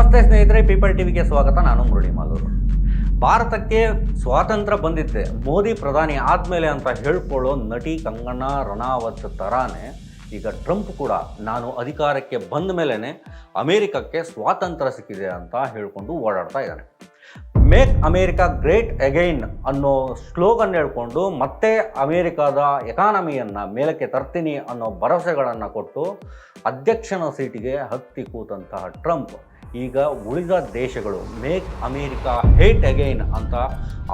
ನಮಸ್ತೆ ಸ್ನೇಹಿತರೆ ಪೀಪಲ್ ಟಿವಿಗೆ ಸ್ವಾಗತ. ನಾನು ಮುರಳಿ ಮಾಲೂರು ಭಾರತಕ್ಕೆ ಸ್ವಾತಂತ್ರ್ಯ ಬಂದಿದ್ದೆ ಮೋದಿ ಪ್ರಧಾನಿ ಆದಮೇಲೆ ಅಂತ ಹೇಳ್ಕೊಳ್ಳೋ ನಟಿ ಕಂಗನಾ ರಣಾವತ್ ಥರಾನೇ ಈಗ ಟ್ರಂಪ್ ಕೂಡ ನಾನು ಅಧಿಕಾರಕ್ಕೆ ಬಂದ ಮೇಲೇ ಅಮೇರಿಕಕ್ಕೆ ಸ್ವಾತಂತ್ರ್ಯ ಸಿಕ್ಕಿದೆ ಅಂತ ಹೇಳ್ಕೊಂಡು ಓಡಾಡ್ತಾ ಇದ್ದಾನೆ. ಮೇಕ್ ಅಮೇರಿಕಾ ಗ್ರೇಟ್ ಅಗೈನ್ ಅನ್ನೋ ಸ್ಲೋಗನ್ ಹೇಳ್ಕೊಂಡು ಮತ್ತೆ ಅಮೇರಿಕಾದ ಎಕಾನಮಿಯನ್ನು ಮೇಲಕ್ಕೆ ತರ್ತೀನಿ ಅನ್ನೋ ಭರವಸೆಗಳನ್ನು ಕೊಟ್ಟು ಅಧ್ಯಕ್ಷನ ಸೀಟಿಗೆ ಹತ್ತಿ ಕೂತಂತಹ ಟ್ರಂಪ್ ಈಗ ಉಳಿದ ದೇಶಗಳು ಮೇಕ್ ಅಮೇರಿಕಾ ಹೇಟ್ ಅಗೈನ್ ಅಂತ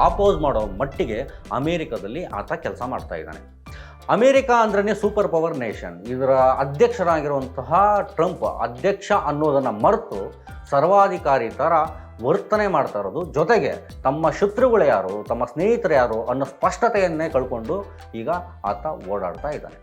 ಆಪೋಸ್ ಮಾಡೋ ಮಟ್ಟಿಗೆ ಅಮೇರಿಕಾದಲ್ಲಿ ಆತ ಕೆಲಸ ಮಾಡ್ತಾ ಇದ್ದಾನೆ. ಅಮೇರಿಕಾ ಅಂದ್ರೇ ಸೂಪರ್ ಪವರ್ ನೇಷನ್ ಇದರ ಅಧ್ಯಕ್ಷರಾಗಿರುವಂತಹ ಟ್ರಂಪ್ ಅಧ್ಯಕ್ಷ ಅನ್ನೋದನ್ನು ಮರೆತು ಸರ್ವಾಧಿಕಾರಿ ಥರ ವರ್ತನೆ ಮಾಡ್ತಾ ಇರೋದು. ಜೊತೆಗೆ ತಮ್ಮ ಶತ್ರುಗಳು ಯಾರು, ತಮ್ಮ ಸ್ನೇಹಿತರು ಯಾರು ಅನ್ನೋ ಸ್ಪಷ್ಟತೆಯನ್ನೇ ಕಳ್ಕೊಂಡು ಈಗ ಆತ ಓಡಾಡ್ತಾ ಇದ್ದಾನೆ.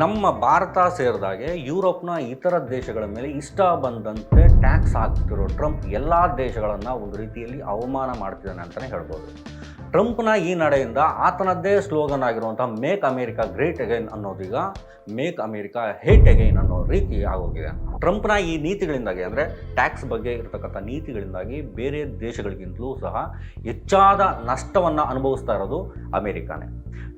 ನಮ್ಮ ಭಾರತ ಸೇರಿದಾಗೆ ಯುರೋಪ್ನ ಇತರ ದೇಶಗಳ ಮೇಲೆ ಇಷ್ಟ ಬಂದಂತೆ ಟ್ಯಾಕ್ಸ್ ಹಾಕ್ತಿರೋ ಟ್ರಂಪ್ ಎಲ್ಲ ದೇಶಗಳನ್ನು ಒಂದು ರೀತಿಯಲ್ಲಿ ಅವಮಾನ ಮಾಡ್ತಿದ್ದಾನೆ ಅಂತಲೇ ಹೇಳ್ಬೋದು. ಟ್ರಂಪ್ನ ಈ ನಡೆಯಿಂದ ಆತನದ್ದೇ ಸ್ಲೋಗನ್ ಆಗಿರುವಂಥ ಮೇಕ್ ಅಮೇರಿಕಾ ಗ್ರೇಟ್ ಅಗೈನ್ ಅನ್ನೋದೀಗ ಮೇಕ್ ಅಮೇರಿಕಾ ಹೇಟ್ ಅಗೈನ್ ಅನ್ನೋ ರೀತಿ ಆಗೋಗಿದೆ. ಟ್ರಂಪ್ನ ಈ ನೀತಿಗಳಿಂದಾಗಿ ಅಂದರೆ ಟ್ಯಾಕ್ಸ್ ಬಗ್ಗೆ ಇರತಕ್ಕಂಥ ನೀತಿಗಳಿಂದಾಗಿ ಬೇರೆ ದೇಶಗಳಿಗಿಂತಲೂ ಸಹ ಹೆಚ್ಚಾದ ನಷ್ಟವನ್ನು ಅನುಭವಿಸ್ತಾ ಇರೋದು ಅಮೇರಿಕಾನೇ.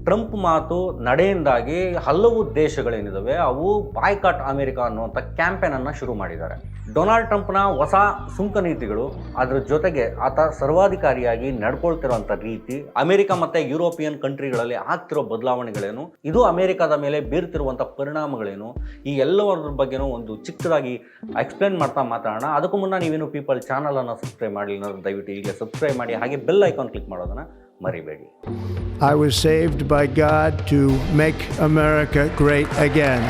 ಟ್ರಂಪ್ ಮಾತು ನಡೆಯಿಂದಾಗಿ ಹಲವು ದೇಶಗಳೇನಿದಾವೆ, ಅವು ಬಾಯ್ಕಾಟ್ ಅಮೆರಿಕ ಅನ್ನುವಂಥ ಕ್ಯಾಂಪೇನನ್ನು ಶುರು ಮಾಡಿದ್ದಾರೆ. ಡೊನಾಲ್ಡ್ ಟ್ರಂಪ್ನ ಹೊಸ ಸುಂಕ ನೀತಿಗಳು, ಅದರ ಜೊತೆಗೆ ಆತ ಸರ್ವಾಧಿಕಾರಿಯಾಗಿ ನಡ್ಕೊಳ್ತಿರುವಂಥ ರೀತಿ, ಅಮೆರಿಕ ಮತ್ತು ಯುರೋಪಿಯನ್ ಕಂಟ್ರಿಗಳಲ್ಲಿ ಆಗ್ತಿರೋ ಬದಲಾವಣೆಗಳೇನು, ಇದು ಅಮೆರಿಕದ ಮೇಲೆ ಬೀರ್ತಿರುವಂಥ ಪರಿಣಾಮಗಳೇನು, ಈ ಎಲ್ಲವರ ಬಗ್ಗೆನೂ ಒಂದು ಚಿಕ್ಕದಾಗಿ ಎಕ್ಸ್ಪ್ಲೇನ್ ಮಾಡ್ತಾ ಮಾತಾಡೋಣ. ಅದಕ್ಕೂ ಮುನ್ನ ನೀವೇನು ಪೀಪಲ್ ಚಾನಲನ್ನು ಸಬ್ಸ್ಕ್ರೈಬ್ ಮಾಡಲಿಲ್ಲ ದಯವಿಟ್ಟು ಈಗ ಸಬ್ಸ್ಕ್ರೈಬ್ ಮಾಡಿ, ಹಾಗೆ ಬೆಲ್ ಐಕಾನ್ ಕ್ಲಿಕ್ ಮಾಡೋದನ್ನು ಮರಿಬೇಡಿ. I was saved by God to make America great again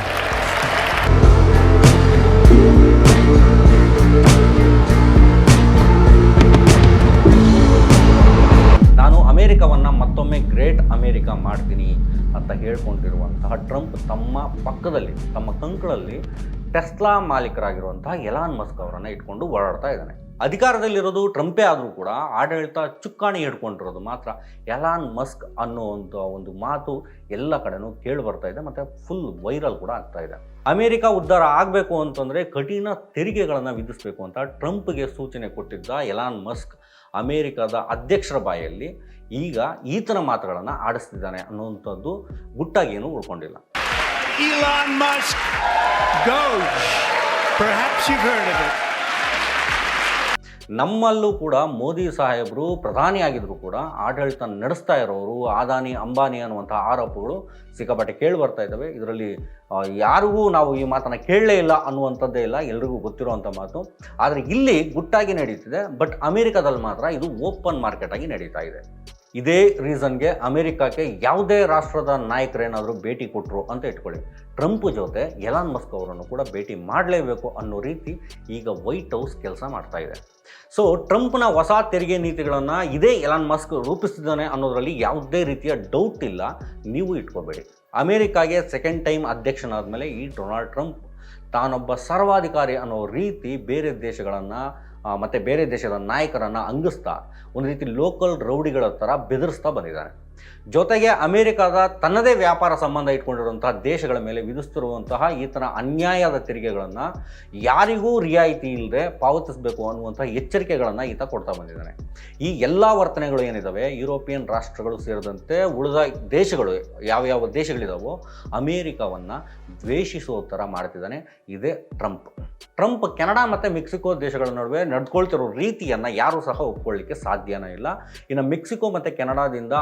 ನಾನು ಅಮೇರಿಕಾವನ್ನು ಮತ್ತೊಮ್ಮೆ ಗ್ರೇಟ್ ಅಮೇರಿಕಾ ಮಾಡ್ತೀನಿ ಅಂತ ಹೇಳ್ಕೊಂಡಿರುವಂತಹ ಟ್ರಂಪ್ ತಮ್ಮ ಪಕ್ಕದಲ್ಲಿ ತಮ್ಮ ಕಂಕಳಲ್ಲಿ ಟೆಸ್ಲಾ ಮಾಲೀಕರಾಗಿರುವಂತಹ ಎಲಾನ್ ಮಸ್ಕ್ ಅವರನ್ನು ಇಟ್ಕೊಂಡು ಓಡಾಡ್ತಾ ಇದ್ದಾನೆ. ಅಧಿಕಾರದಲ್ಲಿರೋದು ಟ್ರಂಪೇ ಆದರೂ ಕೂಡ ಆಡಳಿತ ಚುಕ್ಕಾಣಿ ಹಿಡ್ಕೊಂಡಿರೋದು ಮಾತ್ರ ಎಲಾನ್ ಮಸ್ಕ್ ಅನ್ನುವಂಥ ಒಂದು ಮಾತು ಎಲ್ಲ ಕಡೆನೂ ಕೇಳಿ ಬರ್ತಾ ಇದೆ ಮತ್ತು ಫುಲ್ ವೈರಲ್ ಕೂಡ ಆಗ್ತಾ ಇದೆ ಅಮೆರಿಕ ಉದ್ಧಾರ ಆಗಬೇಕು ಅಂತಂದರೆ ಕಠಿಣ ತೆರಿಗೆಗಳನ್ನು ವಿಧಿಸಬೇಕು ಅಂತ ಟ್ರಂಪ್ಗೆ ಸೂಚನೆ ಕೊಟ್ಟಿದ್ದ ಎಲಾನ್ ಮಸ್ಕ್ ಅಮೇರಿಕಾದ ಅಧ್ಯಕ್ಷರ ಬಾಯಲ್ಲಿ ಈಗ ಈತನ ಮಾತುಗಳನ್ನು ಆಡಿಸ್ತಿದ್ದಾನೆ ಅನ್ನುವಂಥದ್ದು ಗುಟ್ಟಾಗಿ ಏನೂ ಉಳ್ಕೊಂಡಿಲ್ಲ Elon Musk. Perhaps you've heard of it. ನಮ್ಮಲ್ಲೂ ಕೂಡ ಮೋದಿ ಸಾಹೇಬರು ಪ್ರಧಾನಿ ಆಗಿದ್ರು ಕೂಡ ಆಡಳಿತ ನಡೆಸ್ತಾ ಇರೋರು, ಆದಾನಿ, ಅಂಬಾನಿ ಅನ್ನುವಂಥ ಆರೋಪಗಳು ಸಿಕ್ಕಾಪಟ್ಟೆ ಕೇಳಿ ಬರ್ತಾ ಇದ್ದಾವೆ. ಇದರಲ್ಲಿ ಯಾರಿಗೂ ನಾವು ಈ ಮಾತನ್ನು ಕೇಳಲೇ ಇಲ್ಲ ಅನ್ನುವಂಥದ್ದೇ ಇಲ್ಲ, ಎಲ್ರಿಗೂ ಗೊತ್ತಿರುವಂಥ ಮಾತು. ಆದರೆ ಇಲ್ಲಿ ಗುಟ್ಟಾಗಿ ನಡೀತಿದೆ, ಬಟ್ ಅಮೆರಿಕದಲ್ಲಿ ಮಾತ್ರ ಇದು ಓಪನ್ ಮಾರ್ಕೆಟ್ ಆಗಿ ನಡೀತಾ ಇದೆ. ಇದೇ ರೀಸನ್ಗೆ ಅಮೆರಿಕಕ್ಕೆ ಯಾವುದೇ ರಾಷ್ಟ್ರದ ನಾಯಕರೇನಾದರೂ ಭೇಟಿ ಕೊಟ್ಟರು ಅಂತ ಇಟ್ಕೊಳ್ಳಿ. ಟ್ರಂಪ್ ಜೊತೆ ಎಲಾನ್ ಮಸ್ಕ್ ಅವರನ್ನು ಕೂಡ ಭೇಟಿ ಮಾಡಲೇಬೇಕು ಅನ್ನೋ ರೀತಿ ಈಗ ವೈಟ್ ಹೌಸ್ ಕೆಲಸ ಮಾಡ್ತಾ ಇದೆ. ಸೊ, ಟ್ರಂಪ್ನ ಹೊಸ ತೆರಿಗೆ ನೀತಿಗಳನ್ನು ಇದೇ ಎಲಾನ್ ಮಸ್ಕ್ ರೂಪಿಸ್ತಿದ್ದಾನೆ ಅನ್ನೋದರಲ್ಲಿ ಯಾವುದೇ ರೀತಿಯ ಡೌಟ್ ಇಲ್ಲ. ನೀವು ಇಟ್ಕೋಬೇಡಿ. ಅಮೆರಿಕಾಗೆ ಸೆಕೆಂಡ್ ಟೈಮ್ ಅಧ್ಯಕ್ಷನಾದ ಮೇಲೆ ಈ ಡೊನಾಲ್ಡ್ ಟ್ರಂಪ್ ತಾನೊಬ್ಬ ಸರ್ವಾಧಿಕಾರಿ ಅನ್ನೋ ರೀತಿ ಬೇರೆ ದೇಶಗಳನ್ನು ಮತ್ತು ಬೇರೆ ದೇಶದ ನಾಯಕರನ್ನು ಅಂಗಿಸ್ತಾ ಒಂದು ರೀತಿ ಲೋಕಲ್ ರೌಡಿಗಳ ಥರ ಬೆದರಿಸ್ತಾ ಬಂದಿದ್ದಾನೆ ಜೊತೆಗೆ ಅಮೆರಿಕದ ತನ್ನದೇ ವ್ಯಾಪಾರ ಸಂಬಂಧ ಇಟ್ಕೊಂಡಿರುವಂತಹ ದೇಶಗಳ ಮೇಲೆ ವಿಧಿಸ್ತಿರುವಂತಹ ಈತನ ಅನ್ಯಾಯದ ತೆರಿಗೆಗಳನ್ನು ಯಾರಿಗೂ ರಿಯಾಯಿತಿ ಇಲ್ಲದೆ ಪಾವತಿಸಬೇಕು ಅನ್ನುವಂಥ ಎಚ್ಚರಿಕೆಗಳನ್ನು ಈತ ಕೊಡ್ತಾ ಬಂದಿದ್ದಾನೆ. ಈ ಎಲ್ಲ ವರ್ತನೆಗಳು ಏನಿದ್ದಾವೆ ಯುರೋಪಿಯನ್ ರಾಷ್ಟ್ರಗಳು ಸೇರಿದಂತೆ ಉಳಿದ ದೇಶಗಳು ಯಾವ್ಯಾವ ದೇಶಗಳಿದಾವೋ ಅಮೇರಿಕಾವನ್ನು ದ್ವೇಷಿಸುವ ಥರ ಮಾಡ್ತಿದ್ದಾನೆ. ಇದೇ ಟ್ರಂಪ್. ಟ್ರಂಪ್ ಕೆನಡಾ ಮತ್ತು ಮೆಕ್ಸಿಕೋ ದೇಶಗಳ ನಡುವೆ ನಡ್ಕೊಳ್ತಿರೋ ರೀತಿಯನ್ನು ಯಾರೂ ಸಹ ಒಪ್ಕೊಳ್ಳಿಕ್ಕೆ ಸಾಧ್ಯನೇ ಇಲ್ಲ. ಇನ್ನು ಮೆಕ್ಸಿಕೋ ಮತ್ತು ಕೆನಡಾದಿಂದ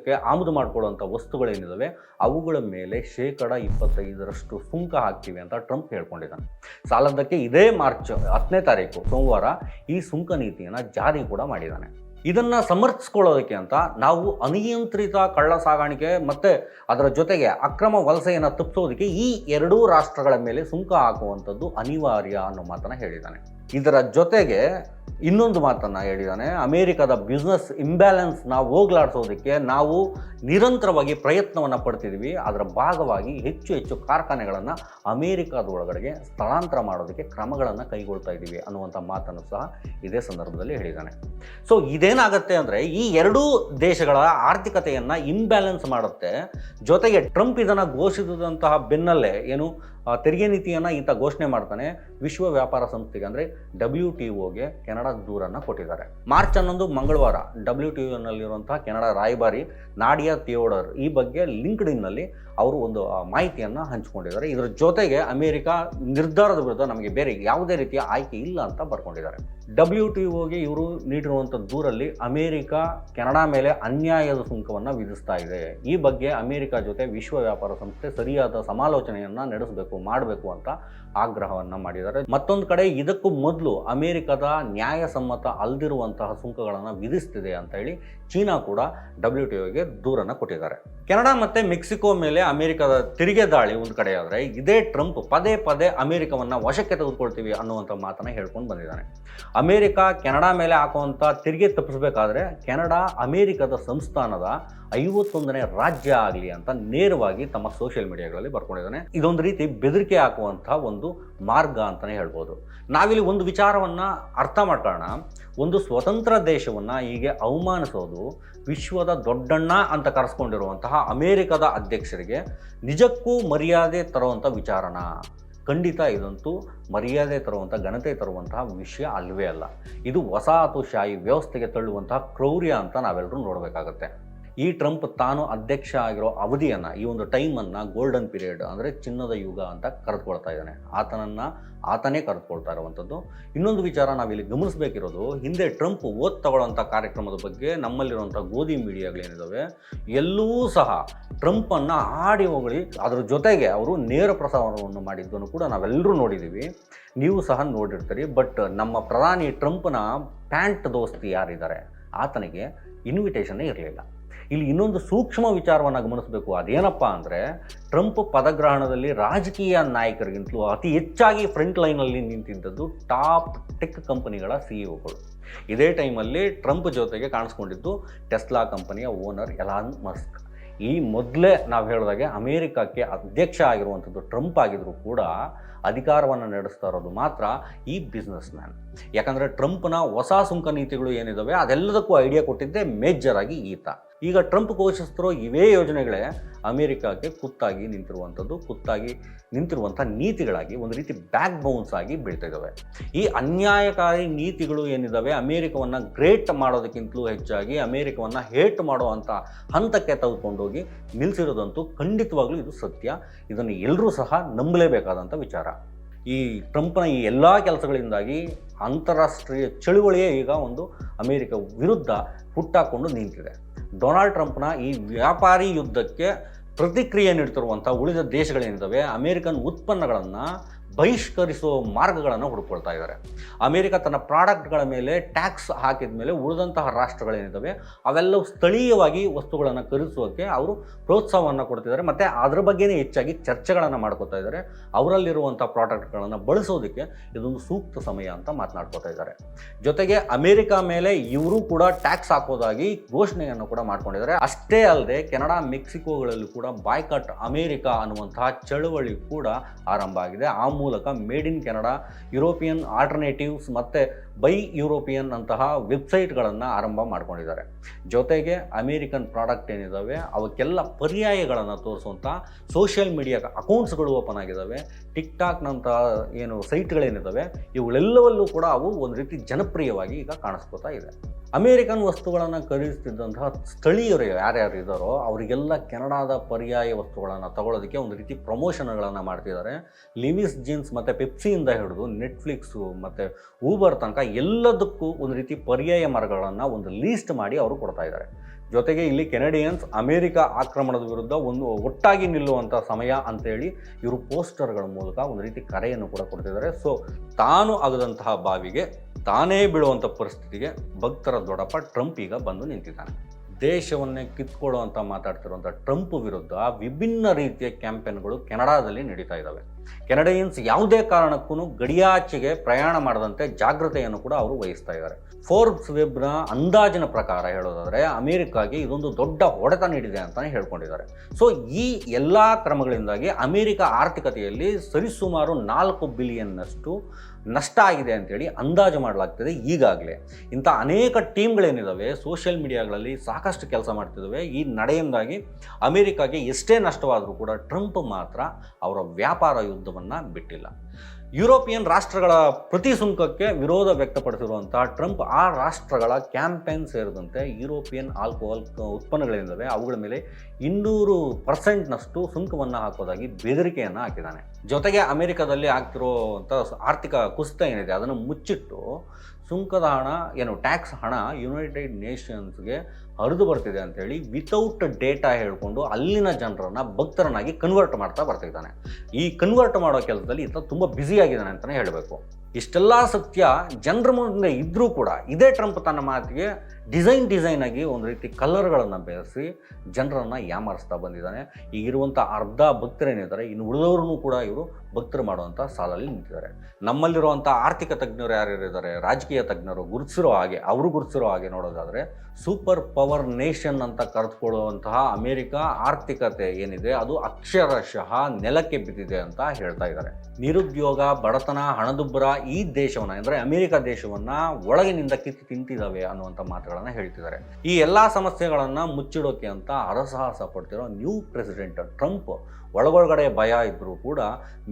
ಅಮೆರಿಕಕ್ಕೆ ಆಮದು ಮಾಡ್ಕೊಳ್ಳುವಂಥ ವಸ್ತುಗಳೇನಿದ್ದಾವೆ ಅವುಗಳ ಮೇಲೆ ಶೇಕಡ ಇಪ್ಪತ್ತೈದರಷ್ಟು ಸುಂಕ ಹಾಕ್ತೀವಿ ಅಂತ ಟ್ರಂಪ್ ಹೇಳ್ಕೊಂಡಿದ್ದಾನೆ. ಸಾಲದಕ್ಕೆ ಇದೇ ಮಾರ್ಚ್ ಹತ್ತನೇ ತಾರೀಕು, ಸೋಮವಾರ ಈ ಸುಂಕ ನೀತಿಯನ್ನು ಜಾರಿ ಕೂಡ ಮಾಡಿದ್ದಾನೆ. ಇದನ್ನು ಸಮರ್ಥಿಸ್ಕೊಳ್ಳೋದಕ್ಕೆ ಅಂತ ನಾವು ಅನಿಯಂತ್ರಿತ ಕಳ್ಳ ಸಾಗಾಣಿಕೆ ಮತ್ತು ಅದರ ಜೊತೆಗೆ ಅಕ್ರಮ ವಲಸೆಯನ್ನು ತಪ್ಪಿಸೋದಕ್ಕೆ ಈ ಎರಡೂ ರಾಷ್ಟ್ರಗಳ ಮೇಲೆ ಸುಂಕ ಹಾಕುವಂಥದ್ದು ಅನಿವಾರ್ಯ ಅನ್ನೋ ಮಾತನ್ನು ಹೇಳಿದ್ದಾನೆ. ಇದರ ಜೊತೆಗೆ ಇನ್ನೊಂದು ಮಾತನ್ನು ಹೇಳಿದ್ದಾನೆ ಅಮೇರಿಕದ ಬಿಸ್ನೆಸ್ ಇಂಬ್ಯಾಲೆನ್ಸ್ ನಾವು ಹೋಗ್ಲಾಡ್ಸೋದಕ್ಕೆ ನಾವು ನಿರಂತರವಾಗಿ ಪ್ರಯತ್ನವನ್ನು ಪಡ್ತಿದ್ವಿ. ಅದರ ಭಾಗವಾಗಿ ಹೆಚ್ಚು ಹೆಚ್ಚು ಕಾರ್ಖಾನೆಗಳನ್ನು ಅಮೇರಿಕಾದ ಒಳಗಡೆಗೆ ಸ್ಥಳಾಂತರ ಮಾಡೋದಕ್ಕೆ ಕ್ರಮಗಳನ್ನು ಕೈಗೊಳ್ತಾ ಇದ್ದೀವಿ ಅನ್ನುವಂಥ ಮಾತನ್ನು ಸಹ ಇದೇ ಸಂದರ್ಭದಲ್ಲಿ ಹೇಳಿದ್ದಾನೆ ಸೊ ಇದೇನಾಗುತ್ತೆ ಅಂದರೆ ಈ ಎರಡೂ ದೇಶಗಳ ಆರ್ಥಿಕತೆಯನ್ನು ಇಂಬ್ಯಾಲೆನ್ಸ್ ಮಾಡುತ್ತೆ. ಜೊತೆಗೆ ಟ್ರಂಪ್ ಇದನ್ನು ಘೋಷಿಸಿದಂತಹ ಬೆನ್ನಲ್ಲೇ ಏನು ತೆರಿಗೆ ನೀತಿಯನ್ನು ಇಂಥ ಘೋಷಣೆ ಮಾಡ್ತಾನೆ ವಿಶ್ವ ವ್ಯಾಪಾರ ಸಂಸ್ಥೆಗೆ, ಅಂದರೆ ಡಬ್ಲ್ಯೂ ಟಿ ಒಗೆ ಕೆನಡಾ ದೂರನ್ನು ಕೊಟ್ಟಿದ್ದಾರೆ. ಮಾರ್ಚ್ ಹನ್ನೊಂದು ಮಂಗಳವಾರ ಡಬ್ಲ್ಯೂ ಟಿ ಒನಲ್ಲಿರುವಂತಹ ಕೆನಡಾ ರಾಯಭಾರಿ ನಾಡಿಯಾ ಥಿಯೋಡರ್ ಈ ಬಗ್ಗೆ ಲಿಂಕ್ಡ್ಇನ್ನಲ್ಲಿ ಅವರು ಒಂದು ಮಾಹಿತಿಯನ್ನು ಹಂಚಿಕೊಂಡಿದ್ದಾರೆ. ಇದರ ಜೊತೆಗೆ ಅಮೆರಿಕ ನಿರ್ಧಾರದ ವಿರುದ್ಧ ನಮಗೆ ಬೇರೆ ಯಾವುದೇ ರೀತಿಯ ಆಯ್ಕೆ ಇಲ್ಲ ಅಂತ ಬರ್ಕೊಂಡಿದ್ದಾರೆ. ಡಬ್ಲ್ಯೂ ಟಿ ಒಗೆ ಇವರು ನೀಡಿರುವಂಥ ದೂರಲ್ಲಿ ಅಮೆರಿಕ, ಕೆನಡಾ ಮೇಲೆ ಅನ್ಯಾಯದ ಸುಂಕವನ್ನು ವಿಧಿಸ್ತಾ ಇದೆ. ಈ ಬಗ್ಗೆ ಅಮೆರಿಕ ಜೊತೆ ವಿಶ್ವ ವ್ಯಾಪಾರ ಸಂಸ್ಥೆ ಸರಿಯಾದ ಸಮಾಲೋಚನೆಯನ್ನು ನಡೆಸಬೇಕು, ಮಾಡಬೇಕು ಅಂತ ಆಗ್ರಹವನ್ನು ಮಾಡಿದ್ದಾರೆ. ಮತ್ತೊಂದು ಕಡೆ ಇದಕ್ಕೂ ಮೊದಲು ಅಮೆರಿಕದ ನ್ಯಾಯಸಮ್ಮತ ಅಲ್ದಿರುವಂತಹ ಸುಂಕಗಳನ್ನು ವಿಧಿಸ್ತಿದೆ ಅಂತ ಹೇಳಿ ಚೀನಾ ಕೂಡ ಡಬ್ಲ್ಯೂ ಟಿ ಒಗೆ ದೂರನ್ನು ಕೊಟ್ಟಿದ್ದಾರೆ. ಕೆನಡಾ ಮತ್ತು ಮೆಕ್ಸಿಕೋ ಮೇಲೆ ಅಮೆರಿಕದ ತೆರಿಗೆ ದಾಳಿ ಒಂದು ಕಡೆ ಆದರೆ ಇದೇ ಟ್ರಂಪ್ ಪದೇ ಪದೇ ಅಮೆರಿಕವನ್ನು ವಶಕ್ಕೆ ತೆಗೆದುಕೊಳ್ತೀವಿ ಅನ್ನುವಂಥ ಮಾತನ್ನು ಹೇಳ್ಕೊಂಡು ಬಂದಿದ್ದಾನೆ. ಅಮೆರಿಕ, ಕೆನಡಾ ಮೇಲೆ ಹಾಕುವಂಥ ತೆರಿಗೆ ತಪ್ಪಿಸಬೇಕಾದ್ರೆ ಕೆನಡಾ ಅಮೆರಿಕದ ಸಂಸ್ಥಾನದ ಐವತ್ತೊಂದನೇ ರಾಜ್ಯ ಆಗಲಿ ಅಂತ ನೇರವಾಗಿ ತಮ್ಮ ಸೋಷಿಯಲ್ ಮೀಡಿಯಾಗಳಲ್ಲಿ ಬರ್ಕೊಂಡಿದ್ದಾನೆ. ಇದೊಂದು ರೀತಿ ಬೆದರಿಕೆ ಹಾಕುವಂಥ ಒಂದು ಮಾರ್ಗ ಅಂತಲೇ ಹೇಳ್ಬೋದು. ನಾವಿಲ್ಲಿ ಒಂದು ವಿಚಾರವನ್ನು ಅರ್ಥ ಮಾಡ್ಕೊಳ್ಳೋಣ ಒಂದು ಸ್ವತಂತ್ರ ದೇಶವನ್ನು ಹೀಗೆ ಅವಮಾನಿಸೋದು ವಿಶ್ವದ ದೊಡ್ಡಣ್ಣ ಅಂತ ಕರೆಸ್ಕೊಂಡಿರುವಂತಹ ಅಮೇರಿಕದ ಅಧ್ಯಕ್ಷರಿಗೆ ನಿಜಕ್ಕೂ ಮರ್ಯಾದೆ ತರುವಂಥ ವಿಚಾರನ. ಖಂಡಿತ ಇದಂತೂ ಮರ್ಯಾದೆ ತರುವಂಥ ಘನತೆ ತರುವಂತಹ ವಿಷಯ ಅಲ್ಲವೇ ಅಲ್ಲ. ಇದು ವಸಾಹತುಶಾಹಿ ವ್ಯವಸ್ಥೆಗೆ ತಳ್ಳುವಂತಹ ಕ್ರೌರ್ಯ ಅಂತ ನಾವೆಲ್ಲರೂ ನೋಡಬೇಕಾಗತ್ತೆ. ಈ ಟ್ರಂಪ್ ತಾನು ಅಧ್ಯಕ್ಷ ಆಗಿರೋ ಅವಧಿಯನ್ನು, ಈ ಒಂದು ಟೈಮನ್ನು ಗೋಲ್ಡನ್ ಪೀರಿಯಡ್ ಅಂದರೆ ಚಿನ್ನದ ಯುಗ ಅಂತ ಕರೆದುಕೊಳ್ತಾ ಇದ್ದಾನೆ. ಆತನನ್ನು ಆತನೇ ಕರೆದುಕೊಳ್ತಾ ಇರುವಂಥದ್ದು. ಇನ್ನೊಂದು ವಿಚಾರ ನಾವಿಲ್ಲಿ ಗಮನಿಸಬೇಕಿರೋದು, ಹಿಂದೆ ಟ್ರಂಪ್ ಓದ್ ತಗೊಳ್ಳೋಂಥ ಕಾರ್ಯಕ್ರಮದ ಬಗ್ಗೆ ನಮ್ಮಲ್ಲಿರುವಂಥ ಗೋಧಿ ಮೀಡಿಯಾಗಳೇನಿದ್ದಾವೆ ಎಲ್ಲವೂ ಸಹ ಟ್ರಂಪನ್ನು ಆಡಿ ಹೋಗಲಿ ಅದರ ಜೊತೆಗೆ ಅವರು ನೇರ ಪ್ರಸಾರವನ್ನು ಮಾಡಿದ್ದನ್ನು ಕೂಡ ನಾವೆಲ್ಲರೂ ನೋಡಿದ್ದೀವಿ. ನೀವು ಸಹ ನೋಡಿರ್ತೀರಿ, ಬಟ್ ನಮ್ಮ ಪ್ರಧಾನಿ ಟ್ರಂಪ್ನ ಪ್ಯಾಂಟ್ ದೋಸ್ತಿ ಯಾರಿದ್ದಾರೆ, ಆತನಿಗೆ ಇನ್ವಿಟೇಷನ್ ಇರಲಿಲ್ಲ. ಇಲ್ಲಿ ಇನ್ನೊಂದು ಸೂಕ್ಷ್ಮ ವಿಚಾರವನ್ನು ಗಮನಿಸಬೇಕು. ಅದೇನಪ್ಪ ಅಂದರೆ, ಟ್ರಂಪ್ ಪದಗ್ರಹಣದಲ್ಲಿ ರಾಜಕೀಯ ನಾಯಕರಿಗಿಂತಲೂ ಅತಿ ಹೆಚ್ಚಾಗಿ ಫ್ರಂಟ್ ಲೈನಲ್ಲಿ ನಿಂತಿದ್ದದ್ದು ಟಾಪ್ ಟೆಕ್ ಕಂಪನಿಗಳ ಸಿ ಇಒಗಳು ಇದೇ ಟೈಮಲ್ಲಿ ಟ್ರಂಪ್ ಜೊತೆಗೆ ಕಾಣಿಸ್ಕೊಂಡಿದ್ದು ಟೆಸ್ಲಾ ಕಂಪನಿಯ ಓನರ್ ಎಲಾನ್ ಮಸ್ಕ್. ಈ ಮೊದಲೇ ನಾವು ಹೇಳಿದಾಗೆ ಅಮೇರಿಕಕ್ಕೆ ಅಧ್ಯಕ್ಷ ಆಗಿರುವಂಥದ್ದು ಟ್ರಂಪ್ ಆಗಿದ್ದರೂ ಕೂಡ ಅಧಿಕಾರವನ್ನು ನಡೆಸ್ತಾ ಇರೋದು ಮಾತ್ರ ಈ ಬಿಸ್ನೆಸ್ ಮ್ಯಾನ್ ಯಾಕಂದರೆ ಟ್ರಂಪ್ನ ಹೊಸ ಸುಂಕ ನೀತಿಗಳು ಏನಿದ್ದಾವೆ ಅದೆಲ್ಲದಕ್ಕೂ ಐಡಿಯಾ ಕೊಟ್ಟಿದ್ದೇ ಮೇಜರ್ ಆಗಿ ಈತ. ಈಗ ಟ್ರಂಪ್ ಘೋಷಿಸ್ತಿರೋ ಇವೇ ಯೋಜನೆಗಳೇ ಅಮೆರಿಕಕ್ಕೆ ಕುತ್ತಾಗಿ ನಿಂತಿರುವಂಥದ್ದು, ಕುತ್ತಾಗಿ ನಿಂತಿರುವಂಥ ನೀತಿಗಳಾಗಿ, ಒಂದು ರೀತಿ ಬ್ಯಾಕ್ ಬೌನ್ಸ್ ಆಗಿ ಬೀಳ್ತಾ ಇದ್ದಾವೆ ಈ ಅನ್ಯಾಯಕಾರಿ ನೀತಿಗಳು ಏನಿದ್ದಾವೆ ಅಮೇರಿಕವನ್ನು ಗ್ರೇಟ್ ಮಾಡೋದಕ್ಕಿಂತಲೂ ಹೆಚ್ಚಾಗಿ ಅಮೇರಿಕವನ್ನು ಹೇಟ್ ಮಾಡುವಂಥ ಹಂತಕ್ಕೆ ತೆಗೆದುಕೊಂಡೋಗಿ ನಿಲ್ಲಿಸಿರೋದಂತೂ ಖಂಡಿತವಾಗ್ಲೂ ಇದು ಸತ್ಯ. ಇದನ್ನು ಎಲ್ಲರೂ ಸಹ ನಂಬಲೇಬೇಕಾದಂಥ ವಿಚಾರ. ಈ ಟ್ರಂಪ್ನ ಈ ಎಲ್ಲ ಕೆಲಸಗಳಿಂದಾಗಿ ಅಂತಾರಾಷ್ಟ್ರೀಯ ಚಳುವಳಿಯೇ ಈಗ ಒಂದು ಅಮೇರಿಕ ವಿರುದ್ಧ ಹುಟ್ಟಾಕೊಂಡು ನಿಂತಿದೆ. ಡೊನಾಲ್ಡ್ ಟ್ರಂಪ್ನ ಈ ವ್ಯಾಪಾರಿ ಯುದ್ಧಕ್ಕೆ ಪ್ರತಿಕ್ರಿಯೆ ನೀಡ್ತಿರುವಂಥ ಉಳಿದ ದೇಶಗಳೇನಿದ್ದಾವೆ ಅಮೇರಿಕನ್ ಉತ್ಪನ್ನಗಳನ್ನು ಬಹಿಷ್ಕರಿಸುವ ಮಾರ್ಗಗಳನ್ನು ಹುಡುಕೊಳ್ತಾ ಇದ್ದಾರೆ. ಅಮೆರಿಕ ತನ್ನ ಪ್ರಾಡಕ್ಟ್ಗಳ ಮೇಲೆ ಟ್ಯಾಕ್ಸ್ ಹಾಕಿದ ಮೇಲೆ ಉಳಿದಂತಹ ರಾಷ್ಟ್ರಗಳೇನಿದ್ದಾವೆ, ಅವೆಲ್ಲವೂ ಸ್ಥಳೀಯವಾಗಿ ವಸ್ತುಗಳನ್ನು ಖರೀದಿಸೋಕ್ಕೆ ಅವರು ಪ್ರೋತ್ಸಾಹವನ್ನು ಕೊಡ್ತಿದ್ದಾರೆ. ಮತ್ತು ಅದ್ರ ಬಗ್ಗೆನೇ ಹೆಚ್ಚಾಗಿ ಚರ್ಚೆಗಳನ್ನು ಮಾಡ್ಕೋತಾ ಇದ್ದಾರೆ. ಅವರಲ್ಲಿರುವಂಥ ಪ್ರಾಡಕ್ಟ್ಗಳನ್ನು ಬಳಸೋದಕ್ಕೆ ಇದೊಂದು ಸೂಕ್ತ ಸಮಯ ಅಂತ ಮಾತನಾಡ್ಕೋತಾ ಇದ್ದಾರೆ. ಜೊತೆಗೆ ಅಮೆರಿಕ ಮೇಲೆ ಇವರು ಕೂಡ ಟ್ಯಾಕ್ಸ್ ಹಾಕೋದಾಗಿ ಘೋಷಣೆಯನ್ನು ಕೂಡ ಮಾಡ್ಕೊಂಡಿದ್ದಾರೆ. ಅಷ್ಟೇ ಅಲ್ಲದೆ ಕೆನಡಾ, ಮೆಕ್ಸಿಕೋಗಳಲ್ಲಿ ಕೂಡ ಬಾಯ್ಕಟ್ ಅಮೇರಿಕಾ ಅನ್ನುವಂತಹ ಚಳುವಳಿ ಕೂಡ ಆರಂಭ ಆಗಿದೆ. ಆ made in Canada European alternatives ಮತ್ತು ಬೈ ಯುರೋಪಿಯನ್ ಅಂತಹ ವೆಬ್ಸೈಟ್ಗಳನ್ನು ಆರಂಭ ಮಾಡ್ಕೊಂಡಿದ್ದಾರೆ. ಜೊತೆಗೆ ಅಮೇರಿಕನ್ ಪ್ರಾಡಕ್ಟ್ ಏನಿದ್ದಾವೆ ಅವಕ್ಕೆಲ್ಲ ಪರ್ಯಾಯಗಳನ್ನು ತೋರಿಸುವಂಥ ಸೋಷಿಯಲ್ ಮೀಡಿಯಾ ಅಕೌಂಟ್ಸ್ಗಳು ಓಪನ್ ಆಗಿದ್ದಾವೆ ಟಿಕ್ ಟಾಕ್ನಂತಹ ಏನು ಸೈಟ್ಗಳೇನಿದ್ದಾವೆ ಇವುಗಳೆಲ್ಲವಲ್ಲೂ ಕೂಡ ಅವು ಒಂದು ರೀತಿ ಜನಪ್ರಿಯವಾಗಿ ಈಗ ಕಾಣಿಸ್ಕೋತಾ ಇದೆ. ಅಮೇರಿಕನ್ ವಸ್ತುಗಳನ್ನು ಖರೀದಿಸ್ತಿದ್ದಂತಹ ಸ್ಥಳೀಯರು ಯಾರ್ಯಾರು ಇದ್ದಾರೋ ಅವರಿಗೆಲ್ಲ ಕೆನಡಾದ ಪರ್ಯಾಯ ವಸ್ತುಗಳನ್ನು ತಗೊಳ್ಳೋದಕ್ಕೆ ಒಂದು ರೀತಿ ಪ್ರಮೋಷನ್ಗಳನ್ನು ಮಾಡ್ತಿದ್ದಾರೆ. ಲಿವಿಸ್ ಜೀನ್ಸ್ ಮತ್ತು ಪೆಪ್ಸಿಯಿಂದ ಹಿಡಿದು ನೆಟ್ಫ್ಲಿಕ್ಸು ಮತ್ತು ಊಬರ್ ತನಕ ಎಲ್ಲದಕ್ಕೂ ಒಂದು ರೀತಿ ಪರ್ಯಾಯ ಮಾರ್ಗಗಳನ್ನು ಒಂದು ಲೀಸ್ಟ್ ಮಾಡಿ ಅವರು ಕೊಡ್ತಾ ಇದ್ದಾರೆ. ಜೊತೆಗೆ ಇಲ್ಲಿ ಕೆನಡಿಯನ್ಸ್ ಅಮೇರಿಕ ಆಕ್ರಮಣದ ವಿರುದ್ಧ ಒಂದು ಒಟ್ಟಾಗಿ ನಿಲ್ಲುವಂಥ ಸಮಯ ಅಂತೇಳಿ ಇವರು ಪೋಸ್ಟರ್ಗಳ ಮೂಲಕ ಒಂದು ರೀತಿ ಕರೆಯನ್ನು ಕೂಡ ಕೊಡ್ತಿದ್ದಾರೆ. ಸೊ ತಾನು ಆಗದಂತಹ ಬಾವಿಗೆ ತಾನೇ ಬೀಳುವಂಥ ಪರಿಸ್ಥಿತಿಗೆ ಭಕ್ತರ ದೊಡ್ಡಪ್ಪ ಟ್ರಂಪ್ ಈಗ ಬಂದು ನಿಂತಿದ್ದಾನೆ. ದೇಶವನ್ನೇ ಕಿತ್ಕೊಳ್ಳೋ ಅಂತ ಮಾತಾಡ್ತಿರುವಂಥ ಟ್ರಂಪ್ ವಿರುದ್ಧ ವಿಭಿನ್ನ ರೀತಿಯ ಕ್ಯಾಂಪೇನ್ಗಳು ಕೆನಡಾದಲ್ಲಿ ನಡೀತಾ ಇದ್ದಾವೆ. ಕೆನಡಿಯನ್ಸ್ ಯಾವುದೇ ಕಾರಣಕ್ಕೂ ಗಡಿಯಾಚೆಗೆ ಪ್ರಯಾಣ ಮಾಡದಂತೆ ಜಾಗೃತೆಯನ್ನು ಕೂಡ ಅವರು ವಹಿಸ್ತಾ ಇದ್ದಾರೆ. ಫೋರ್ಬ್ಸ್ ವೆಬ್ನ ಅಂದಾಜಿನ ಪ್ರಕಾರ ಹೇಳೋದಾದರೆ ಅಮೆರಿಕಾಗೆ ಇದೊಂದು ದೊಡ್ಡ ಹೊಡೆತ ನೀಡಿದೆ ಅಂತಲೇ ಹೇಳ್ಕೊಂಡಿದ್ದಾರೆ. ಸೊ ಈ ಎಲ್ಲ ಕ್ರಮಗಳಿಂದಾಗಿ ಅಮೆರಿಕ ಆರ್ಥಿಕತೆಯಲ್ಲಿ ಸರಿಸುಮಾರು ನಾಲ್ಕು ಬಿಲಿಯನ್ನಷ್ಟು ನಷ್ಟ ಆಗಿದೆ ಅಂತೇಳಿ ಅಂದಾಜು ಮಾಡಲಾಗ್ತದೆ ಈಗಾಗಲೇ. ಇಂಥ ಅನೇಕ ಟೀಮ್ಗಳೇನಿದ್ದಾವೆ ಸೋಷಿಯಲ್ ಮೀಡಿಯಾಗಳಲ್ಲಿ ಸಾಕಷ್ಟು ಕೆಲಸ ಮಾಡ್ತಿದ್ದಾವೆ ಈ ನಡೆಯಿಂದಾಗಿ ಅಮೆರಿಕಾಗೆ ಎಷ್ಟೇ ನಷ್ಟವಾದರೂ ಕೂಡ ಟ್ರಂಪ್ ಮಾತ್ರ ಅವರ ವ್ಯಾಪಾರ ಯುದ್ಧವನ್ನು ಬಿಟ್ಟಿಲ್ಲ. ಯುರೋಪಿಯನ್ ರಾಷ್ಟ್ರಗಳ ಪ್ರತಿ ಸುಂಕಕ್ಕೆ ವಿರೋಧ ವ್ಯಕ್ತಪಡಿಸಿರುವಂತಹ ಟ್ರಂಪ್ ಆ ರಾಷ್ಟ್ರಗಳ ಕ್ಯಾಂಪೇನ್ ಸೇರಿದಂತೆ ಯುರೋಪಿಯನ್ ಆಲ್ಕೋಹಾಲ್ ಉತ್ಪನ್ನಗಳೇನಿದ್ದಾವೆ ಅವುಗಳ ಮೇಲೆ ಇನ್ನೂರು ಪರ್ಸೆಂಟ್ನಷ್ಟು ಸುಂಕವನ್ನು ಹಾಕೋದಾಗಿ ಬೆದರಿಕೆಯನ್ನು ಹಾಕಿದ್ದಾನೆ. ಜೊತೆಗೆ ಅಮೆರಿಕದಲ್ಲಿ ಆಗ್ತಿರುವಂಥ ಆರ್ಥಿಕ ಕುಸಿತ ಏನಿದೆ, ಅದನ್ನು ಮುಚ್ಚಿಟ್ಟು ಸುಂಕದ ಹಣ, ಏನು ಟ್ಯಾಕ್ಸ್ ಹಣ ಯುನೈಟೆಡ್ ನೇಷನ್ಸ್ಗೆ ಹರಿದು ಬರ್ತಿದೆ ಅಂಥೇಳಿ ವಿತೌಟ್ ಡೇಟಾ ಹೇಳಿಕೊಂಡು ಅಲ್ಲಿನ ಜನರನ್ನು ಭಕ್ತರನ್ನಾಗಿ ಕನ್ವರ್ಟ್ ಮಾಡ್ತಾ ಬರ್ತಿದ್ದಾನೆ. ಈ ಕನ್ವರ್ಟ್ ಮಾಡೋ ಕೆಲಸದಲ್ಲಿ ಈತ ತುಂಬ ಬ್ಯುಸಿಯಾಗಿದ್ದಾನೆ ಅಂತಲೇ ಹೇಳಬೇಕು. ಇಷ್ಟೆಲ್ಲ ಸತ್ಯ, ಜನರ ಮುಂದೆ ಇದ್ದರೂ ಕೂಡ, ಇದೇ ಟ್ರಂಪ್ ತನ್ನ ಮಾತಿಗೆ ಡಿಸೈನ್ ಡಿಸೈನ್ ಆಗಿ ಒಂದು ರೀತಿ ಕಲರ್ಗಳನ್ನು ಬೆರೆಸಿ ಜನರನ್ನು ಯಾಮಾರಿಸ್ತಾ ಬಂದಿದ್ದಾನೆ. ಈಗಿರುವಂಥ ಅರ್ಧ ಭಕ್ತರೇನಿದ್ದಾರೆ, ಇನ್ನು ಉಳಿದವ್ರನ್ನೂ ಕೂಡ ಇವರು ಭಕ್ತರು ಮಾಡುವಂಥ ಸಾಲಲ್ಲಿ ನಿಂತಿದ್ದಾರೆ. ನಮ್ಮಲ್ಲಿರುವಂಥ ಆರ್ಥಿಕ ತಜ್ಞರು ಯಾರ್ಯಾರಿದ್ದಾರೆ ರಾಜಕೀಯ ತಜ್ಞರು ಗುರುತಿಸಿರೋ ಹಾಗೆ, ಅವರು ಗುರುತಿಸಿರೋ ಹಾಗೆ ನೋಡೋದಾದರೆ ಸೂಪರ್ ಪವರ್ ನೇಷನ್ ಅಂತ ಕರೆದುಕೊಳ್ಳುವಂತಹ ಅಮೆರಿಕ ಆರ್ಥಿಕತೆ ಏನಿದೆ, ಅದು ಅಕ್ಷರಶಃ ನೆಲಕ್ಕೆ ಬಿದ್ದಿದೆ ಅಂತ ಹೇಳ್ತಾ ಇದ್ದಾರೆ. ನಿರುದ್ಯೋಗ, ಬಡತನ, ಹಣದುಬ್ಬರ ಈ ದೇಶವನ್ನು, ಅಂದರೆ ಅಮೆರಿಕ ದೇಶವನ್ನು ಒಳಗಿನಿಂದ ಕಿತ್ತು ತಿಂತಿದ್ದಾವೆ ಅನ್ನುವಂಥ ಮಾತುಗಳನ್ನು ಹೇಳ್ತಿದ್ದಾರೆ. ಈ ಎಲ್ಲ ಸಮಸ್ಯೆಗಳನ್ನು ಮುಚ್ಚಿಡೋಕೆ ಅಂತ ಹರಸಾಹಸ ಪಡ್ತಿರೋ ನ್ಯೂ ಪ್ರೆಸಿಡೆಂಟ್ ಟ್ರಂಪ್ ಒಳಗೊಳಗಡೆ ಭಯ ಇದ್ದರೂ ಕೂಡ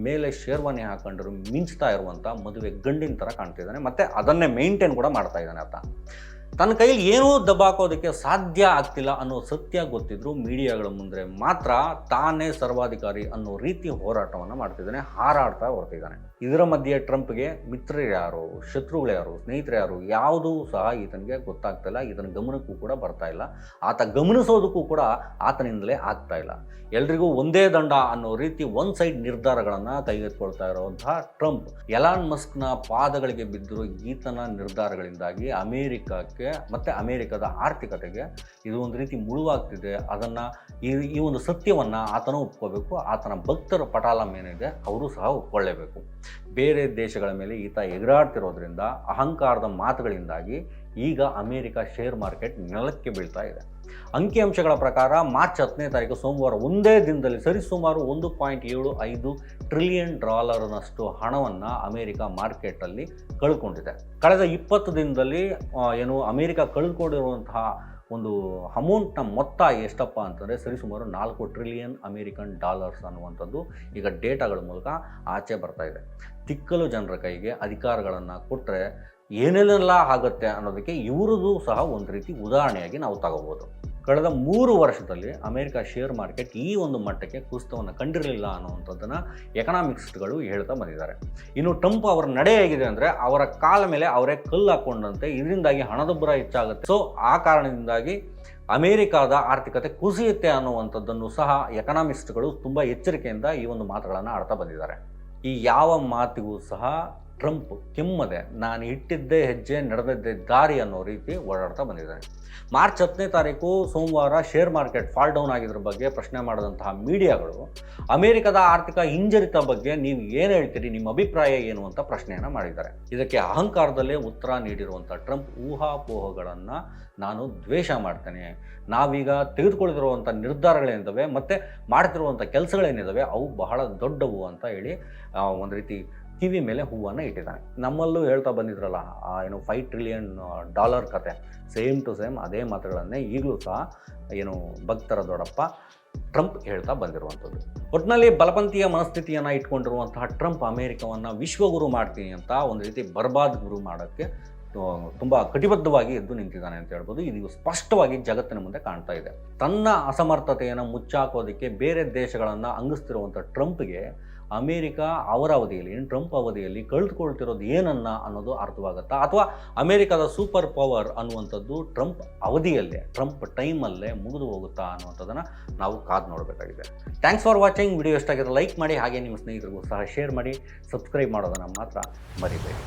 ಮೇಲೆ ಶೇರ್ವಾನಿ ಹಾಕೊಂಡ್ರು, ಮಿಂಚ್ತಾ ಇರುವಂಥ ಮದುವೆ ಗಂಡಿನ ಥರ ಕಾಣ್ತಿದ್ದಾನೆ ಮತ್ತು ಅದನ್ನೇ ಮೇಂಟೈನ್ ಕೂಡ ಮಾಡ್ತಾ ಇದ್ದಾನೆ ಆತ. ತನ್ನ ಕೈಲಿ ಏನೂ ದಬ್ಬಾಕೋದಕ್ಕೆ ಸಾಧ್ಯ ಆಗ್ತಿಲ್ಲ ಅನ್ನೋ ಸತ್ಯ ಗೊತ್ತಿದ್ರು ಮೀಡಿಯಾಗಳ ಮುಂದೆ ಮಾತ್ರ ತಾನೇ ಸರ್ವಾಧಿಕಾರಿ ಅನ್ನೋ ರೀತಿ ಹೋರಾಟವನ್ನು ಮಾಡ್ತಿದ್ದಾನೆ, ಹಾರಾಡ್ತಾ ಹೊರಟಿದ್ದಾನೆ. ಇದರ ಮಧ್ಯೆ ಟ್ರಂಪ್ಗೆ ಮಿತ್ರರು ಯಾರು, ಶತ್ರುಗಳು ಯಾರು, ಸ್ನೇಹಿತರು ಯಾರು, ಯಾವುದೂ ಸಹ ಈತನಿಗೆ ಗೊತ್ತಾಗ್ತಿಲ್ಲ ಈತನ ಗಮನಕ್ಕೂ ಕೂಡ ಬರ್ತಾ ಇಲ್ಲ. ಆತ ಗಮನಿಸೋದಕ್ಕೂ ಕೂಡ ಆತನಿಂದಲೇ ಆಗ್ತಾ ಇಲ್ಲ. ಎಲ್ರಿಗೂ ಒಂದೇ ದಂಡ ಅನ್ನೋ ರೀತಿ ಒನ್ ಸೈಡ್ ನಿರ್ಧಾರಗಳನ್ನು ತೆಗೆದುಕೊಳ್ತಾ ಇರುವಂತಹ ಟ್ರಂಪ್. ಎಲಾನ್ ಮಸ್ಕ್ನ ಪಾದಗಳಿಗೆ ಬಿದ್ದಿರೋ ಈತನ ನಿರ್ಧಾರಗಳಿಂದಾಗಿ ಅಮೇರಿಕಕ್ಕೆ ಮತ್ತು ಅಮೇರಿಕದ ಆರ್ಥಿಕತೆಗೆ ಇದು ಒಂದು ರೀತಿ ಮುಳುವಾಗ್ತಿದೆ. ಅದನ್ನು ಈ ಈ ಒಂದು ಸತ್ಯವನ್ನು ಆತನೂ ಒಪ್ಕೋಬೇಕು. ಆತನ ಭಕ್ತರ ಪಟಾಲಂ ಏನಿದೆ, ಅವರು ಸಹ ಒಪ್ಕೊಳ್ಳೇಬೇಕು. ಬೇರೆ ದೇಶಗಳ ಮೇಲೆ ಈತ ಎಗರಾಡ್ತಿರೋದ್ರಿಂದ, ಅಹಂಕಾರದ ಮಾತುಗಳಿಂದಾಗಿ ಈಗ ಅಮೇರಿಕ ಶೇರ್ ಮಾರ್ಕೆಟ್ ನೆಲಕ್ಕೆ ಬೀಳ್ತಾ ಇದೆ. ಅಂಕಿಅಂಶಗಳ ಪ್ರಕಾರ ಮಾರ್ಚ್ ಹತ್ತನೇ ತಾರೀಕು ಸೋಮವಾರ ಒಂದೇ ದಿನದಲ್ಲಿ ಸರಿಸುಮಾರು ಒಂದು ಪಾಯಿಂಟ್ ಏಳು ಐದು ಟ್ರಿಲಿಯನ್ ಡಾಲರ್ನಷ್ಟು ಹಣವನ್ನು ಅಮೇರಿಕ ಮಾರ್ಕೆಟಲ್ಲಿ ಕಳ್ಕೊಂಡಿದೆ. ಕಳೆದ ಇಪ್ಪತ್ತು ದಿನದಲ್ಲಿ ಏನು ಅಮೇರಿಕ ಕಳ್ಕೊಂಡಿರುವಂತಹ ಒಂದು ಅಮೌಂಟ್ನ ಮೊತ್ತ ಎಷ್ಟಪ್ಪ ಅಂತಂದರೆ ಸರಿಸುಮಾರು ನಾಲ್ಕು ಟ್ರಿಲಿಯನ್ ಅಮೇರಿಕನ್ ಡಾಲರ್ಸ್ ಅನ್ನುವಂಥದ್ದು ಈಗ ಡೇಟಾಗಳ ಮೂಲಕ ಆಚೆ ಬರ್ತಾ ಇದೆ. ತಿಕ್ಕಲು ಜನರ ಕೈಗೆ ಅಧಿಕಾರಗಳನ್ನು ಕೊಟ್ಟರೆ ಏನೇನೆಲ್ಲ ಆಗುತ್ತೆ ಅನ್ನೋದಕ್ಕೆ ಇವ್ರದ್ದು ಸಹ ಒಂದು ರೀತಿ ಉದಾಹರಣೆಯಾಗಿ ನಾವು ತಗೋಬೋದು. ಕಳೆದ ಮೂರು ವರ್ಷದಲ್ಲಿ ಅಮೆರಿಕ ಶೇರ್ ಮಾರ್ಕೆಟ್ ಈ ಒಂದು ಮಟ್ಟಕ್ಕೆ ಕುಸಿತವನ್ನು ಕಂಡಿರಲಿಲ್ಲ ಅನ್ನುವಂಥದ್ದನ್ನು ಎಕನಾಮಿಕ್ಸ್ಗಳು ಹೇಳ್ತಾ ಬಂದಿದ್ದಾರೆ. ಇನ್ನು ಟ್ರಂಪ್ ಅವರ ನಡೆ ಹೇಗಿದೆ ಅಂದರೆ ಅವರ ಕಾಲ ಮೇಲೆ ಅವರೇ ಕಲ್ಲು ಹಾಕೊಂಡಂತೆ. ಇದರಿಂದಾಗಿ ಹಣದುಬ್ಬರ ಹೆಚ್ಚಾಗುತ್ತೆ. ಸೊ ಆ ಕಾರಣದಿಂದಾಗಿ ಅಮೇರಿಕಾದ ಆರ್ಥಿಕತೆ ಕುಸಿಯುತ್ತೆ ಅನ್ನುವಂಥದ್ದನ್ನು ಸಹ ಎಕನಾಮಿಸ್ಟ್ಗಳು ತುಂಬ ಎಚ್ಚರಿಕೆಯಿಂದ ಈ ಒಂದು ಮಾತುಗಳನ್ನು ಆಡ್ತಾ ಬಂದಿದ್ದಾರೆ. ಈ ಯಾವ ಮಾತಿಗೂ ಸಹ ಟ್ರಂಪ್ ಕೆಮ್ಮದೆ, ನಾನು ಇಟ್ಟಿದ್ದೇ ಹೆಜ್ಜೆ, ನಡೆದದ್ದೇ ದಾರಿ ಅನ್ನೋ ರೀತಿ ಓಡಾಡ್ತಾ ಬಂದಿದ್ದಾರೆ. ಮಾರ್ಚ್ ಹತ್ತನೇ ತಾರೀಕು ಸೋಮವಾರ ಶೇರ್ ಮಾರ್ಕೆಟ್ ಫಾಲ್ ಡೌನ್ ಆಗಿದ್ರ ಬಗ್ಗೆ ಪ್ರಶ್ನೆ ಮಾಡಿದಂತಹ ಮೀಡಿಯಾಗಳು, ಅಮೆರಿಕದ ಆರ್ಥಿಕ ಹಿಂಜರಿತ ಬಗ್ಗೆ ನೀವು ಏನು ಹೇಳ್ತೀರಿ, ನಿಮ್ಮ ಅಭಿಪ್ರಾಯ ಏನು ಅಂತ ಪ್ರಶ್ನೆಯನ್ನು ಮಾಡಿದ್ದಾರೆ. ಇದಕ್ಕೆ ಅಹಂಕಾರದಲ್ಲೇ ಉತ್ತರ ನೀಡಿರುವಂಥ ಟ್ರಂಪ್ ಊಹಾಪೋಹಗಳನ್ನು ನಾನು ದ್ವೇಷ ಮಾಡ್ತೇನೆ. ನಾವೀಗ ತೆಗೆದುಕೊಳ್ಳಿರುವಂಥ ನಿರ್ಧಾರಗಳೇನಿದ್ದಾವೆ ಮತ್ತು ಮಾಡ್ತಿರುವಂಥ ಕೆಲಸಗಳೇನಿದ್ದಾವೆ ಅವು ಬಹಳ ದೊಡ್ಡವು ಅಂತ ಹೇಳಿ ಒಂದು ರೀತಿ ಕಿವಿ ಮೇಲೆ ಹೂವನ್ನು ಇಟ್ಟಿದ್ದಾನೆ. ನಮ್ಮಲ್ಲೂ ಹೇಳ್ತಾ ಬಂದಿದ್ರಲ್ಲ, ಆ ಏನು ಫೈವ್ ಟ್ರಿಲಿಯನ್ ಡಾಲರ್ ಕತೆ. ಸೇಮ್ ಟು ಸೇಮ್ ಅದೇ ಮಾತುಗಳನ್ನೇ ಈಗಲೂ ಸಹ ಏನು ಭಕ್ತರ ದೊಡ್ಡಪ್ಪ ಟ್ರಂಪ್ ಹೇಳ್ತಾ ಬಂದಿರುವಂಥದ್ದು. ಒಟ್ಟಿನಲ್ಲಿ ಬಲಪಂಥೀಯ ಮನಸ್ಥಿತಿಯನ್ನು ಇಟ್ಕೊಂಡಿರುವಂತಹ ಟ್ರಂಪ್ ಅಮೇರಿಕವನ್ನು ವಿಶ್ವಗುರು ಮಾಡ್ತೀನಿ ಅಂತ ಒಂದು ರೀತಿ ಬರ್ಬಾದ್ ಗುರು ಮಾಡೋಕ್ಕೆ ತುಂಬ ಕಟಿಬದ್ಧವಾಗಿ ಎದ್ದು ನಿಂತಿದ್ದಾನೆ ಅಂತ ಹೇಳ್ಬೋದು. ಇದು ಸ್ಪಷ್ಟವಾಗಿ ಜಗತ್ತಿನ ಮುಂದೆ ಕಾಣ್ತಾ ಇದೆ. ತನ್ನ ಅಸಮರ್ಥತೆಯನ್ನು ಮುಚ್ಚಾಕೋದಕ್ಕೆ ಬೇರೆ ದೇಶಗಳನ್ನು ಅಂಗಿಸ್ತಿರುವಂಥ ಟ್ರಂಪ್ಗೆ ಅಮೇರಿಕ ಅವರ ಅವಧಿಯಲ್ಲಿ ಟ್ರಂಪ್ ಅವಧಿಯಲ್ಲಿ ಕಳೆದುಕೊಳ್ತಿರೋದು ಏನನ್ನ ಅನ್ನೋದು ಅರ್ಥವಾಗುತ್ತಾ? ಅಥವಾ ಅಮೇರಿಕಾದ ಸೂಪರ್ ಪವರ್ ಅನ್ನುವಂಥದ್ದು ಟ್ರಂಪ್ ಅವಧಿಯಲ್ಲೇ, ಟ್ರಂಪ್ ಟೈಮಲ್ಲೇ ಮುಗಿದು ಹೋಗುತ್ತಾ ಅನ್ನುವಂಥದ್ದನ್ನು ನಾವು ಕಾದು ನೋಡಬೇಕಾಗಿದೆ. ಥ್ಯಾಂಕ್ಸ್ ಫಾರ್ ವಾಚಿಂಗ್ ವಿಡಿಯೋ ಇಷ್ಟಾಗಿದೆ ಲೈಕ್ ಮಾಡಿ, ಹಾಗೆ ನಿಮ್ಮ ಸ್ನೇಹಿತರಿಗೂ ಸಹ ಶೇರ್ ಮಾಡಿ, ಸಬ್ಸ್ಕ್ರೈಬ್ ಮಾಡೋದನ್ನು ಮಾತ್ರ ಮರಿಬೇಡಿ.